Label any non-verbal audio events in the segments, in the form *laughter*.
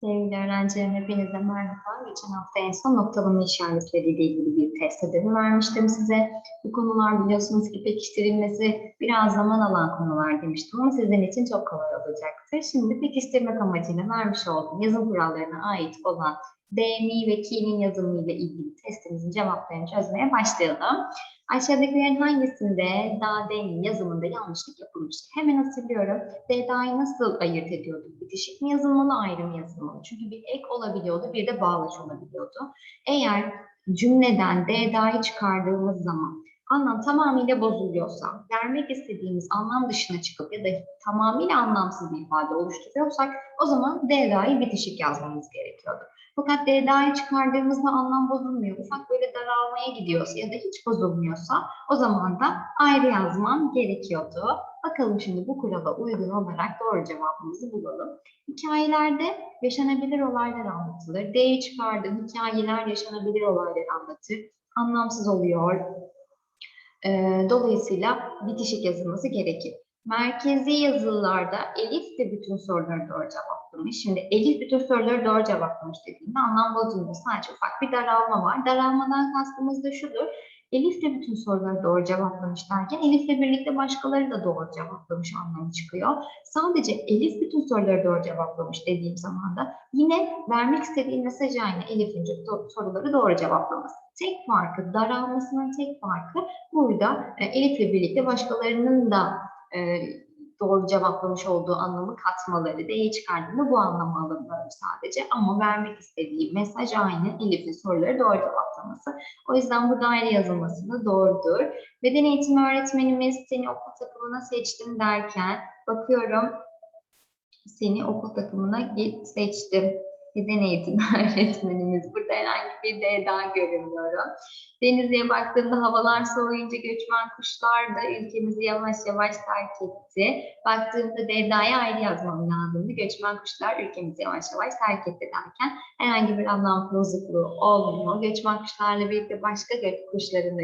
Sevgili öğrencilerim hepinize merhaba. Geçen hafta en son noktalama işaretleriyle ilgili bir test ödevi vermiştim size. Bu konular biliyorsunuz ki pekiştirilmesi biraz zaman alan konular demiştim ama sizin için çok kolay olacaktır. Şimdi pekiştirmek amacıyla vermiş olduğum yazım kurallarına ait olan D, mi ve ki'nin yazımı ile ilgili testimizin cevaplarını çözmeye başlayalım. Aşağıdakilerin hangisinde da D'nin yazımında yanlışlık yapılmıştır? Hemen hatırlıyorum. D D'yi nasıl ayırt ediyorduk? Bitişik mi yazılmalı, ayrı mı yazılmalı? Çünkü bir ek olabiliyordu, bir de bağlaç olabiliyordu. Eğer cümleden D D'yi çıkardığımız zaman anlam tamamıyla bozuluyorsa, vermek istediğimiz anlam dışına çıkıp ya da tamamıyla anlamsız bir ifade oluşturuyorsak o zaman D D'yi bitişik yazmamız gerekiyordu. Fakat DDA'yı çıkardığımızda anlam bozulmuyor. Ufak böyle daralmaya gidiyorsa ya da hiç bozulmuyorsa o zaman da ayrı yazmam gerekiyordu. Bakalım şimdi bu kurala uygun olarak doğru cevabımızı bulalım. Hikayelerde yaşanabilir olaylar anlatılır. D'yi çıkardığım hikayeler yaşanabilir olaylar anlatır. Anlamsız oluyor. Ee, dolayısıyla bitişik yazılması gerekir. Merkezi yazılılarda Elif de bütün soruları doğru cevaplamış. Şimdi Elif bütün soruları doğru cevaplamış dediğimde anlam bozulmuyor. Sadece ufak bir daralma var. Daralmadan kastımız da şudur. Elif de bütün soruları doğru cevaplamış derken Elif'le birlikte başkaları da doğru cevaplamış anlamı çıkıyor. Sadece Elif bütün soruları doğru cevaplamış dediğim zaman da yine vermek istediğim mesaj aynı Elif'in soruları doğru cevaplaması. Tek farkı, daralmasının tek farkı burada e, Elif'le birlikte başkalarının da e, doğru cevaplamış olduğu anlamı katmaları, D'yi çıkardığında bu anlamı alınıyor sadece. Ama vermek istediği mesaj aynı. Elif'in soruları doğru cevaplaması. O yüzden burada ayrı yazılması da doğrudur. Beden eğitimi öğretmenimiz seni okul takımına seçtim derken bakıyorum seni okul takımına seçtim. Beden eğitimi *laughs* öğretmenimiz. Burada herhangi bir D'den görünmüyorum. Denizli'ye baktığımda havalar soğuyunca göçmen kuşlar da ülkemizi yavaş yavaş terk etti. Baktığımda D'da'ya ayrı yazmam lazımdı. Göçmen kuşlar ülkemizi yavaş yavaş terk etti derken herhangi bir anlam bozukluğu olmuyor. Göçmen kuşlarla birlikte başka gök kuşların da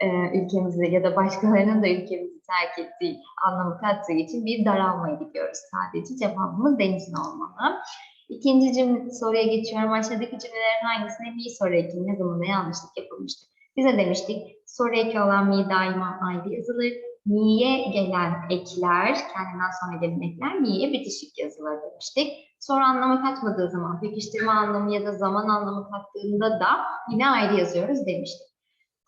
e, ülkemizi ya da başkalarının da ülkemizi terk ettiği anlamı kattığı için bir daralmaya gidiyoruz sadece. Cevabımız denizin olmalı. İkinci cümle, soruya geçiyorum. Aşağıdaki cümlelerin hangisine mi soru ekinin yazımında yanlışlık yapılmıştır? Bize demiştik soru eki olan mi daima ayrı yazılır. Mi'ye gelen ekler, kendinden sonra gelen ekler mi'ye bitişik yazılır demiştik. Soru anlamı katmadığı zaman, pekiştirme anlamı ya da zaman anlamı kattığında da yine ayrı yazıyoruz demiştik.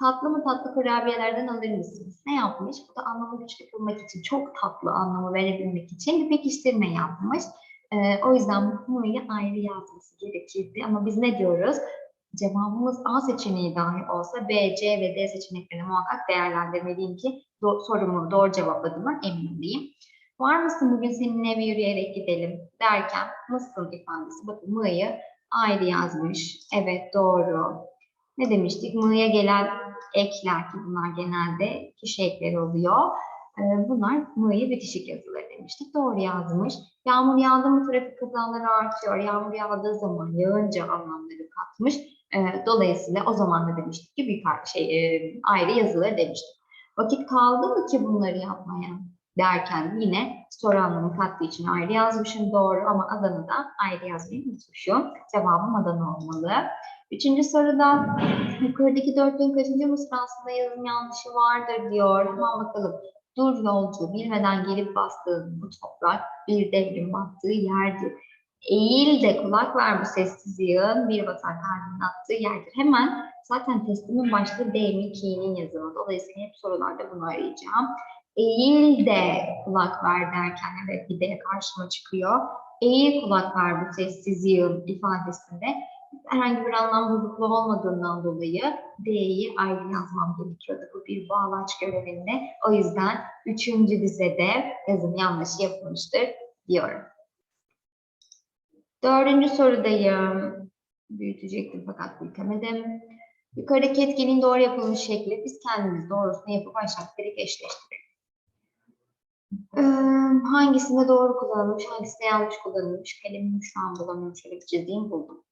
Tatlı mı tatlı kurabiyelerden alır mısınız? Ne yapmış? Bu da anlamı güçlü kılmak için, çok tatlı anlamı verebilmek için bir pekiştirme yapmış. Ee, o yüzden bu ayrı yazması gerekirdi. Ama biz ne diyoruz? Cevabımız A seçeneği dahi olsa B, C ve D seçeneklerini muhakkak değerlendirmeliyim ki do sorumu doğru cevapladığımdan emin olayım. Var mısın bugün seninle eve yürüyerek gidelim derken mısın ifadesi. Bakın mı'yı ayrı yazmış. Evet doğru. Ne demiştik? Mı'ya gelen ekler ki bunlar genelde kişi ekleri oluyor. Ee, bunlar mı'yı bitişik yazıları demiştik. Doğru yazmış. Yağmur yağdı mı trafik kazaları artıyor. Yağmur yağdığı zaman yağınca anlamları katmış. Ee, dolayısıyla o zaman da demiştik ki bir şey e, ayrı yazıları demiştik. Vakit kaldı mı ki bunları yapmaya derken yine soru anlamı kattığı için ayrı yazmışım doğru ama Adana da ayrı yazmayı unutmuşum. Cevabım Adana olmalı. Üçüncü soruda yukarıdaki dörtlüğün kaçıncı mısrasında yazım yanlışı vardır diyor. Hemen bakalım. Dur yolcu bilmeden gelip bastığın bu toprak bir devrin battığı yerdir. Eğil de kulak ver bu sessizliğin bir batar kalbinin attığı yerdir. Hemen zaten testimin başlığı D mi ki'nin yazımı. Dolayısıyla hep sorularda bunu arayacağım. Eğil de kulak ver derken evet bir D karşıma çıkıyor. Eğil kulak ver bu sessizliğin ifadesinde herhangi bir anlam bozukluğu olmadığından dolayı D'yi ayrı yazmam gerekiyordu. Bu bir bağlaç görevinde. O yüzden üçüncü dizede yazım yanlışı yapılmıştır diyorum. Dördüncü sorudayım. Büyütecektim fakat büyütemedim. Yukarıdaki etkinliğin doğru yapılmış şekli biz kendimiz doğrusunu yapıp aşağıdakileri eşleştirelim. Ee, hangisinde doğru kullanılmış, hangisinde yanlış kullanılmış? Kalemimi şu an bulamıyorum. Şöyle bir çizeyim buldum.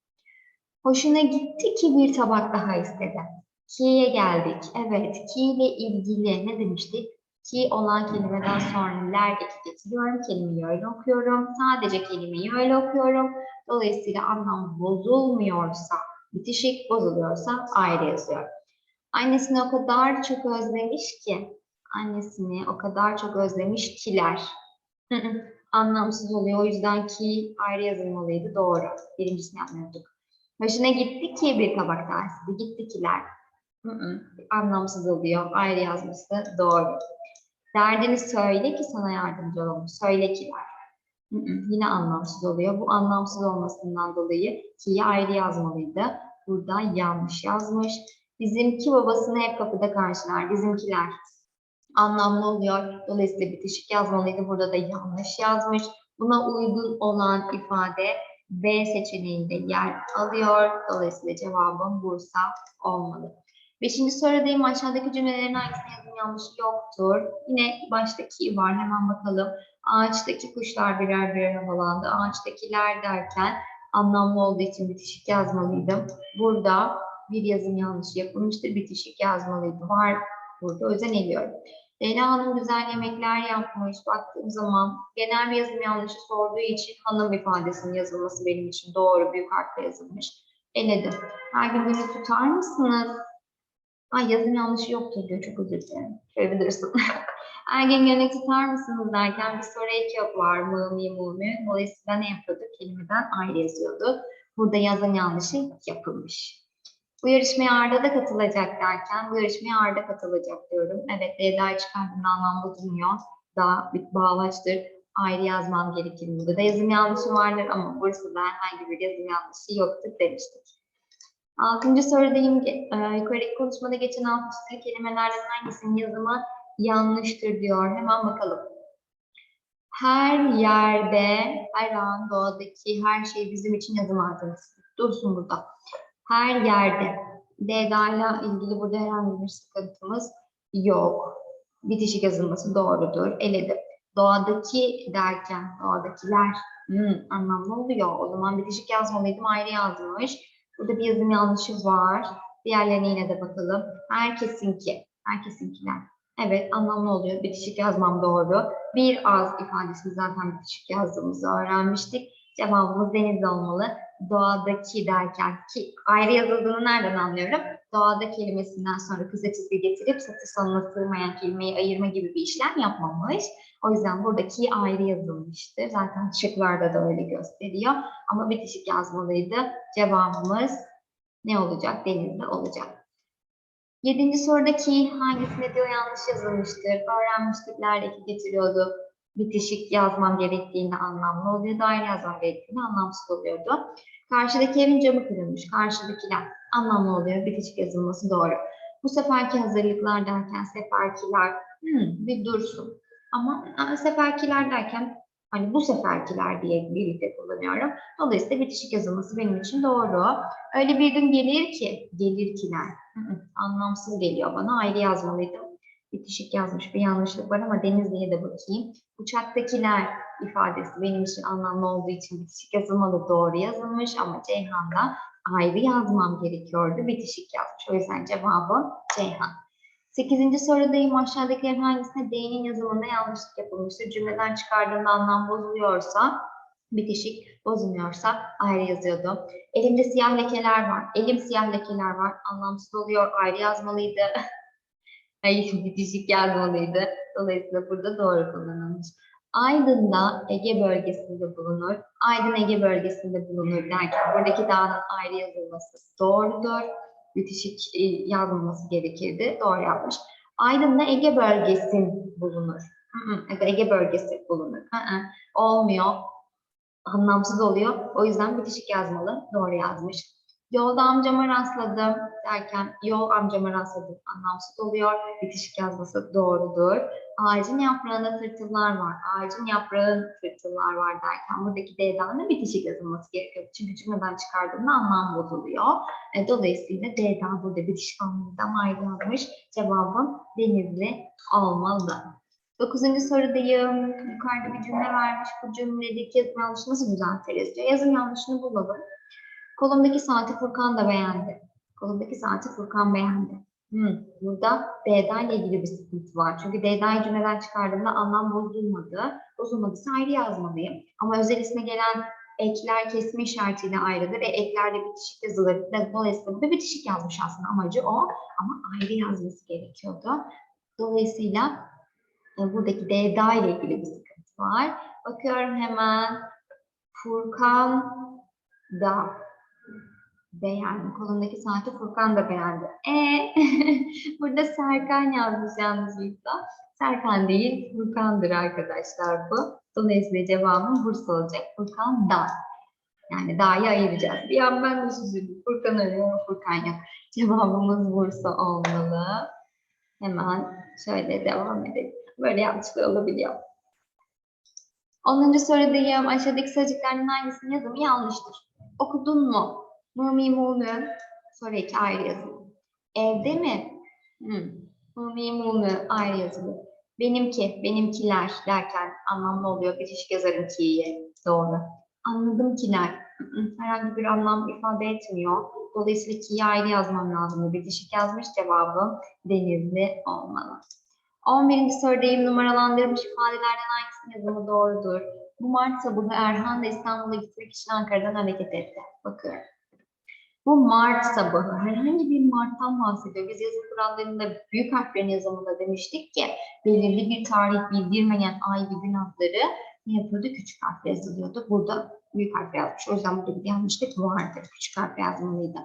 Hoşuna gitti ki bir tabak daha istedi. Ki'ye geldik. Evet, ki ile ilgili ne demiştik? Ki olan kelimeden sonra ler eki getiriyorum. Kelimeyi öyle okuyorum. Sadece kelimeyi öyle okuyorum. Dolayısıyla anlam bozulmuyorsa, bitişik bozuluyorsa ayrı yazıyorum. Annesini o kadar çok özlemiş ki, annesini o kadar çok özlemiş kiler. *laughs* Anlamsız oluyor. O yüzden ki ayrı yazılmalıydı. Doğru. Birincisini yapmıyorduk. Hoşuna gitti ki bir kabak tanesi. Gitti kiler. Hı hı, Anlamsız oluyor. Ayrı yazması doğru. Derdini söyle ki sana yardımcı olalım. Söyle. Hı hı, Yine anlamsız oluyor. Bu anlamsız olmasından dolayı ki'yi ayrı yazmalıydı. Burada yanlış yazmış. Bizimki babasını hep kapıda karşılar. Bizimkiler anlamlı oluyor. Dolayısıyla bitişik yazmalıydı. Burada da yanlış yazmış. Buna uygun olan ifade B seçeneğinde yer alıyor. Dolayısıyla cevabım Bursa olmalı. Beşinci sorudayım. Aşağıdaki cümlelerin hangisinin yazım yanlışı yoktur? Yine baştaki var. Hemen bakalım. Ağaçtaki kuşlar birer birer havalandı. Ağaçtakiler derken anlamlı olduğu için bitişik yazmalıydım. Burada bir yazım yanlışı yapılmıştır. Bitişik yazmalıydı. Var burada. O yüzden eliyorum. Leyla Hanım güzel yemekler yapmış. Baktığım zaman genel bir yazım yanlışı sorduğu için hanım ifadesinin yazılması benim için doğru. Büyük harfle yazılmış. Eledim. Her gün günü tutar mısınız? Ay yazım yanlışı yoktur diyor. Çok özür dilerim. Şöyle bir dursun. *laughs* Ergen gönlü tutar mısınız derken bir soru eki var. Mı, mi, mu, mü. Dolayısıyla ne yapıyorduk? Kelimeden ayrı yazıyorduk. Burada yazım yanlışı yapılmış. Bu yarışmaya Arda da katılacak derken bu yarışmaya Arda katılacak diyorum. Evet Leyda'yı çıkardığında anlamda durmuyor. Daha bir bağlaçtır. Ayrı yazmam gerekir. Burada da yazım yanlışı vardır ama Bursa'da herhangi bir yazım yanlışı yoktur demiştik. Altıncı sorudayım. E, yukarıdaki konuşmada geçen alt çizili kelimelerden hangisinin yazımı yanlıştır diyor. Hemen bakalım. Her yerde, her an doğadaki her şey bizim için yazım malzemesi. Dursun burada. Her yerde. D'da ile ilgili burada herhangi bir sıkıntımız yok. Bitişik yazılması doğrudur. Eledim. Doğadaki derken doğadakiler hmm, anlamlı oluyor. O zaman bitişik yazmalıydım. Ayrı yazmış. Burada bir yazım yanlışı var. Diğerlerine yine de bakalım. Herkesinki. Herkesinkiler. Evet anlamlı oluyor. Bitişik yazmam doğru. Bir az ifadesini zaten bitişik yazdığımızı öğrenmiştik. Cevabımız deniz olmalı. Doğadaki derken ki ayrı yazıldığını nereden anlıyorum? Doğada kelimesinden sonra kısa çizgi getirip satır sonuna sığmayan kelimeyi ayırma gibi bir işlem yapmamış. O yüzden buradaki ayrı yazılmıştır. Zaten şıklarda da öyle gösteriyor. Ama bitişik yazmalıydı. Cevabımız ne olacak? Denizde olacak. Yedinci sorudaki hangisinde diyor yanlış yazılmıştır? Öğrenmiştik, lerdeki getiriyordu. Bitişik yazmam gerektiğinde anlamlı oluyor. Daire yazmam gerektiğinde anlamsız oluyordu. Karşıdaki evin camı kırılmış. Karşıdakiler anlamlı oluyor. Bitişik yazılması doğru. Bu seferki hazırlıklar derken seferkiler hmm, bir dursun. Ama seferkiler derken hani bu seferkiler diye birlikte kullanıyorum. Dolayısıyla bitişik yazılması benim için doğru. Öyle bir gün gelir ki, gelirkiler. Hı, Anlamsız geliyor bana. Ayrı yazmalıydım. Bitişik yazmış bir yanlışlık var ama Denizli'ye de bakayım. Uçaktakiler ifadesi benim için anlamlı olduğu için bitişik yazılmalı doğru yazılmış ama Ceyhan'da ayrı yazmam gerekiyordu. Bitişik yazmış. O yüzden cevabı Ceyhan. Sekizinci sorudayım. Aşağıdakilerin hangisinde D'nin yazımında yanlışlık yapılmıştır? Cümleden çıkardığında anlam bozuluyorsa, bitişik bozulmuyorsa ayrı yazıyordu. Elimde siyah lekeler var. Elim siyah lekeler var. Anlamsız oluyor. Ayrı yazmalıydı. *laughs* Bitişik yazmalıydı. Dolayısıyla burada doğru kullanılmış. Aydın'da Ege bölgesinde bulunur. Aydın Ege bölgesinde bulunur derken buradaki dağın ayrı yazılması doğrudur. Bitişik e, yazılması gerekirdi. Doğru yapmış. Aydın'da Ege bölgesin bulunur. Ege bölgesi bulunur. Olmuyor. Anlamsız oluyor. O yüzden bitişik yazmalı. Doğru yazmış. Yolda amcama rastladım derken yol amcama rastladım anlamsız oluyor. Bitişik yazması doğrudur. Ağacın yaprağında tırtıllar var. Ağacın yaprağın tırtıllar var derken buradaki D'den de bitişik yazılması gerekiyor. Çünkü cümleden çıkardığında anlam bozuluyor. E, dolayısıyla D'den burada bitişik anlamından ayrı yazmış. Cevabım denizli olmalı. Dokuzuncu sorudayım. Yukarıda bir cümle vermiş. Bu cümledeki yazım yanlışı nasıl düzeltiriz. Yazım yanlışını bulalım. Kolumdaki saati Furkan da beğendi. Kolumdaki saati Furkan beğendi. Hmm, burada ile ilgili bir sıkıntı var. Çünkü D'da'yı cümleden çıkardığımda anlam bozulmadı. Bozulmadıysa ayrı yazmalıyım. Ama özel isme gelen ekler kesme işaretiyle ayrıdır. E, eklerde bitişik yazılır. Dolayısıyla burada bitişik yazmış aslında amacı o. Ama ayrı yazması gerekiyordu. Dolayısıyla e, buradaki D'da ile ilgili bir sıkıntı var. Bakıyorum hemen. Furkan da beğendi. Kolundaki saati Furkan da beğendi. E *laughs* burada Serkan yazmış yanlışlıkla. Serkan değil, Furkan'dır arkadaşlar bu. Dolayısıyla cevabım Bursa olacak. Furkan da. Yani da'yı ayıracağız. Bir an ben de süzüldüm. Furkan arıyorum, Furkan yok. Cevabımız Bursa olmalı. Hemen şöyle devam edelim. Böyle yanlışlıkla olabiliyor. 10. sorudayım. Aşağıdaki sözcüklerden hangisinin yazımı yanlıştır? Okudun mu? Mumi mumi. Soru 2 ayrı yazılı. Evde mi? Hmm. Mumi ayrı yazılı. Benimki, benimkiler derken anlamlı oluyor. Bitişik yazarım ki'ye. Doğru. Anladım kiler. Herhangi bir anlam ifade etmiyor. Dolayısıyla ki'yi ayrı yazmam lazım. Bitişik yazmış cevabım denizli olmalı. 11. sorudayım. Numaralandırılmış ifadelerden hangisinin yazımı doğrudur? Bu Mart sabahı Erhan da İstanbul'a gitmek için Ankara'dan hareket etti. Bakıyorum. Bu Mart sabahı herhangi bir Mart'tan bahsediyor. Biz yazım kurallarında büyük harflerin yazımında demiştik ki belirli bir tarih bildirmeyen ay ve gün adları ne yapıyordu? Küçük harfle yazılıyordu. Burada büyük harfle yazmış. O yüzden burada bir yanlışlık vardır. Küçük harfle yazmalıydı.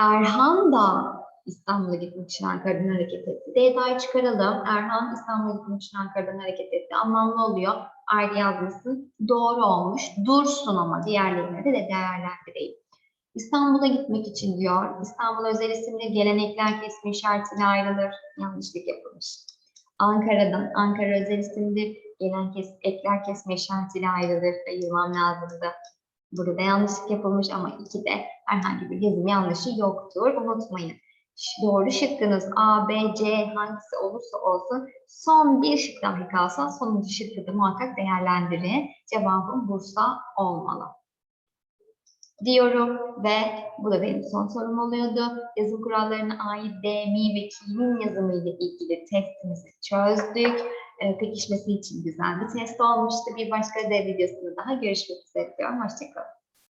Erhan da İstanbul'a gitmek için Ankara'dan hareket etti. D'da'yı çıkaralım. Erhan İstanbul'a gitmek için Ankara'dan hareket etti. Anlamlı oluyor. Ayrı yazması doğru olmuş. Dursun ama diğerlerine de değerlendireyim. İstanbul'a gitmek için diyor. İstanbul özel isimli gelenekler kesme işaretiyle ayrılır. Yanlışlık yapılmış. Ankara'dan, Ankara özel isimdir. Gelen kes, ekler kesme işaretiyle ayrılır. Ayırmam lazımdı. Burada yanlışlık yapılmış ama iki de herhangi bir yazım yanlışı yoktur. Unutmayın. Doğru şıkkınız A, B, C hangisi olursa olsun son bir şık dahi kalsa sonuncu şıkkı da muhakkak değerlendirin. Cevabım Bursa olmalı diyorum ve bu da benim son sorum oluyordu. Yazım kurallarına ait D, Mi ve Ki'nin yazımıyla ilgili testimizi çözdük. Ee, pekişmesi için güzel bir test olmuştu. Bir başka D videosunda daha görüşmek üzere diyorum. Hoşçakalın.